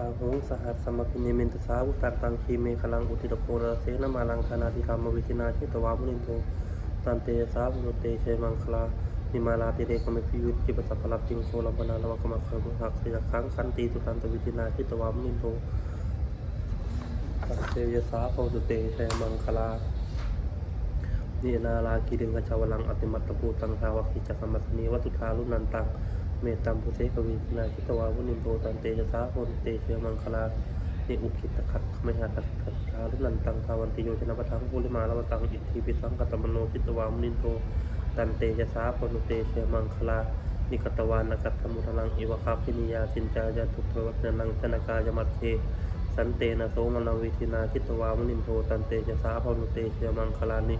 าหงสหัสสมพินิเมนตสาวุตัตังคีเมฆลังอุทิตโพระเสนมาลังธนาธิธรรมวิจินาชิตวามุนินโทตันเตสาวุเตเชมังคลานิมาลาติเดกเมพิยุตจิปสัพพลับจิงโคลัมปนาลวะกมัคคะกุหักขยักขังขันตีสุตันตวิจินาชิตวามุนินโทตันเตยสาโพสุเตเชมังคลานินาลาคีดึงกจาวลังอติมัตตภูตังทาวคิจักรมัสนีวัตุทารุนันตัง เมตตัมพุเสกวินาคิตวาวุนินโทตันเตจสาโพนเตเชมังคลานิอุคิตขัดขมหาขัดขัดทารุนันตังทาวันติโยชนะปะทังภูริมาลวตังอิทธิปิสังกตมโนคิตวามุนินโทตันเตจสาโพนเตเชมังคลานิกตวานักตมุทลังอิวคาพินิยาสินจายาทุกทวัตนังชนกายมัตเทสันเตนะโสมลังวิธินาคิตวามุนินโทตันเตจสาพนเตเชมังคลานิ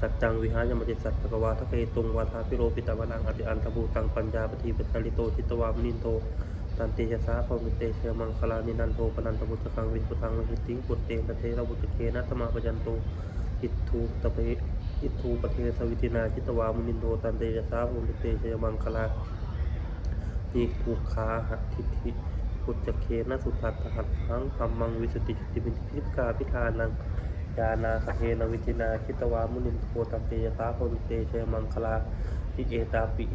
สัจจังวิหารยมติสัตตกวาทะเกตุงวาทาพิโรปิตาวนังอติอันตบูตังปัญญาปฏิปจาริโตชิตวามินินโตตันเตชะสาพมิเตเชมังคลานินันโทปนันตบุตกังวินปุตังวิหิติปุตเตปเทระบุตเคนะธรรมาปยันโตอิทูตะเปอิทูปเทสวิตินาชิตวามินินโตตันเตชะสาพมิเตเชมังคลานิภูขาหัตถิทิพุทธเคนะสุทัตตหัตถังธรรมังวิสุทธิจุติมิพิกาพิธานัง ยานาคเทนวิจินาคิตวามุนินโทตัมเตยตาพนเตเชมังคลาทิเอตาปิ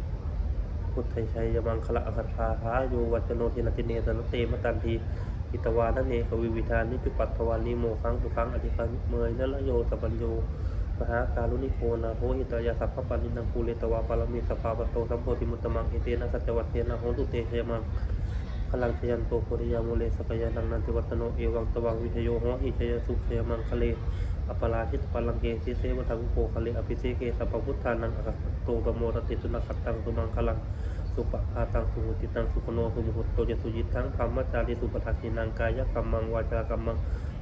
พุทธชัยยมังคละอัคคาหาโยวัจโนทินาติเนสนเตมตันทีอิตวานเนกวิวิธานิจุปัตถวานิโมขังสุขังอธิคันเมยนละโยสปัญโยมหาการุณิโกนาโหหิตายาสัพพปันินังภูเรตวาปารมีสภาปโตสัมโพธิมุตตมังเอเตนะสัจวัตเทนะโหตุเตเชมัง พลังชยันโตโพธิยามุเลสกยานังนันติวัตโนเอวังตวังวิชโยโหหิชยสุขเชยมังคะเลอปราชิตปลังเกสิเสวัทังโปคะเลอภิเสเกสัพพุทธานังอัตโตกโมรติสุนัขตังสุมังคลังสุปภาตังสุหุติตังสุขโนสุมุหุตโตจสุยิตังธรรมจาริสุปทักขินังกายกรรมังวาจากรรมัง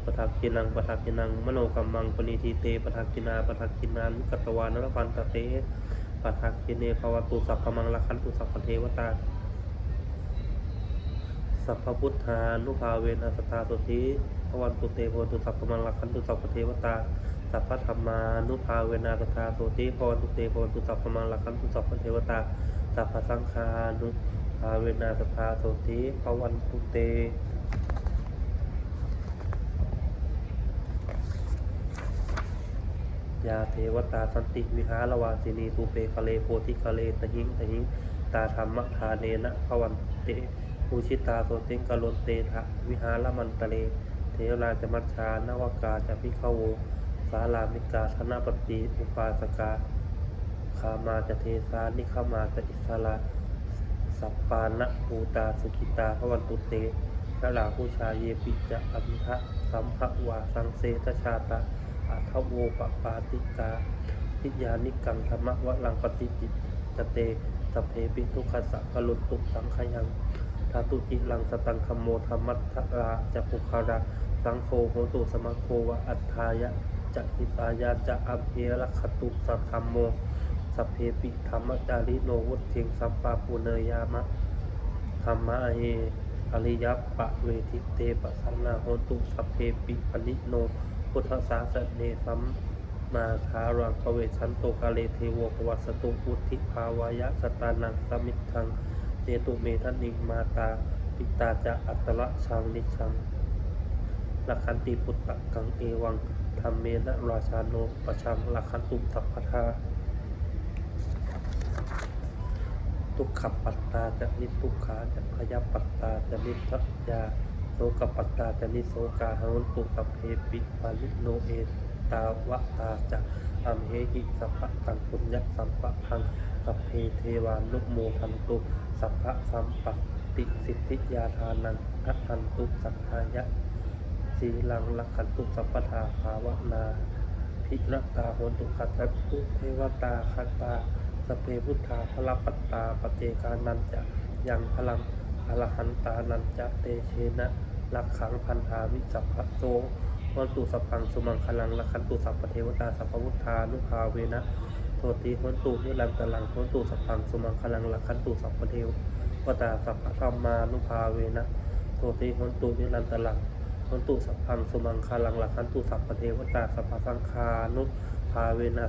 ปทักขินังปทักขินังมโนกรรมังปณิทิเตปทักขินาปทักขินานิกตวานรพันตเตปทักขิเนภวตุสัพพมังละคันตุสัพพเทวตา สัพพพุทธานุภาเวนะสตตาสุทิพวันตุเตโพตุสัพพมังลักขันตุสัพพเทวตาสัพพธรรมานุภาเวนะสตตาสุทิพวันตุเตโพตุสัพพมังลักขันตุสัพพเทวตาสัพพสังฆานุภาเวนะสตตาสุทิพวันตุเตยาเทวตาสันติวิหารวาสินีตูเปคะเลโพธิคะเลตหิงตหิงตาธรรมทาเนนะพวันเต ภูชิตาโสเตงกะโลเตทะวิหารมันตะเล เทวราชมัชชานวากาจะพิขโวสาลามิกาธนปฏิอุปาสกาคามาจะเทสานิขามาจะอิสระสัปปานะภูตาสุขิตาพวันตุเตชะลาผู้ชาเยปิจะอันทะสัมภวาสังเสตชาตะอัทโวปปาติกาทิยานิกังธรรมวลังปฏิจิตเต สเพปิทุขสักกลุตุสังขยัง ทาตุจิลังสตังคโมธรรมัทราจะปุคาราสังโฆโหตุสมโควะอัฏฐายะจะหิตายาจะอัมเพรคตุสัทธรรมโมสัพเพปิธรรมจาริโนวุฒเทงสัมปาปุเนยามะธรรมะเออริยปะเวทิเตปะสันนาโหตุสัพเพปิปนิโน พุทธสาสเนสัมมาคารังเวชันโตกาเลเทโวปวัสตุพุทธิภาวายะสตานังสมิทธัง ตุเมทันนิมาตาปิตาจะอัตระชังนิชังลักันติพุทธกังเอวังธรรมเมนะราชาโนปะชังลักันตุสัพพทาทุกขปัตตาจะนิทุกขาจะพยาปัตตาจะนิทัยาโสกปัตตาจะนิโสกาหันตุสัพเพปิปาลิโนเอ ตาวะตาจะอัมเหหิสัพพะตังปุญญสัมปะทังสัพเพเทวานุโมทันตุสัพพะสัมปติสิทธิยาทานังอัทันตุสัทธายะสีลังลักขันตุสัพพทาภาวนาพิรตาโหนตุขัตตุเทวตาคัตตาสเพพุทธาพลปัตตาปเจกานันจะยังพลังอรหันตานันจะเตเชนะลักขังพันธาวิสัพพโต วันตุสัพพังสุมังคลังลักันตุสัพพเทวตาสัพพุทธานุภาเวนะโทติหนตุนิรันตลังหนตุสัพพังสุมังคลังลักันตุสัพพเทวตาสัพพธรรมานุภาเวนะโทติหนตุนิรันตลังหนตุสัพพังสุมังคลังลักันตุสัพพเทวตาสัพพสังคานุภาเวนะ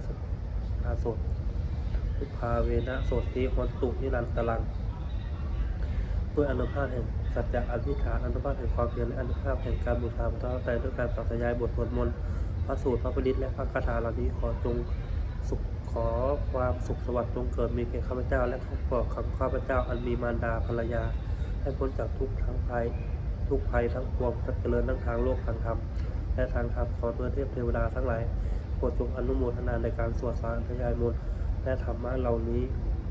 อาสดทุพาเวนะโสติหนตุนิรันตลังด้วยอนุภาพแห่ง สัจจะอธิษฐานอนุภาพแห่งความเพียรและอนุภาพแห่งการบูชาพระเจ้าแต่ด้วยการปราศยายบทสวดมนต์พระสูตรพระปริตและพระคาถาเหล่านี้ขอจงสุขขอความสุขสวัสดิ์จงเกิดมีแก่ข้าพเจ้า และครอบครัวของข้าพเจ้าอันมีมารดาภรรยา ให้พ้นจากทุกทั้งภัยทุกภัยทั้งปวงเจริญทั้งทางโลกทางธรรมและทางธรรมขอเพื่อเทพเทวดาทั้งหลายโปรดจงอนุโมทนาในการสวดสารทยายมนและธรรมะเหล่านี้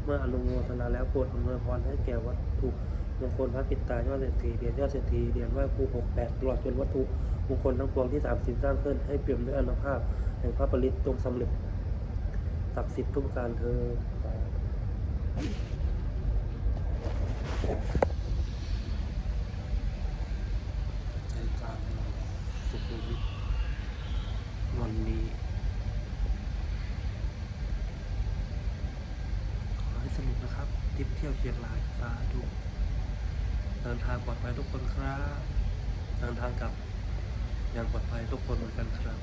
เมื่ออนุโมทนาแล้วโปรดอำนวยพรให้แก่วัตถุ มงคลพระปิตตายอดเศรษฐีเหรียญยอดเศรษฐีเหรียญไหว้ครูหกแปดตลอดจนวัตถุมงคลทั้งปวงที่สามสิบสร้างขึ้นให้เปี่ยมด้วยอนุภาพ แห่งพระปริตจงสำเร็จศักดิ์สิทธิ์ทุกการเธอในการสุขุมวิทวันนี้ขอให้สนุกนะครับทริปเที่ยวเชียงราย เดินทางปลอดภัยทุกคนครับ เดินทางกลับอย่างปลอดภัยทุกคนเหมือนกันครับ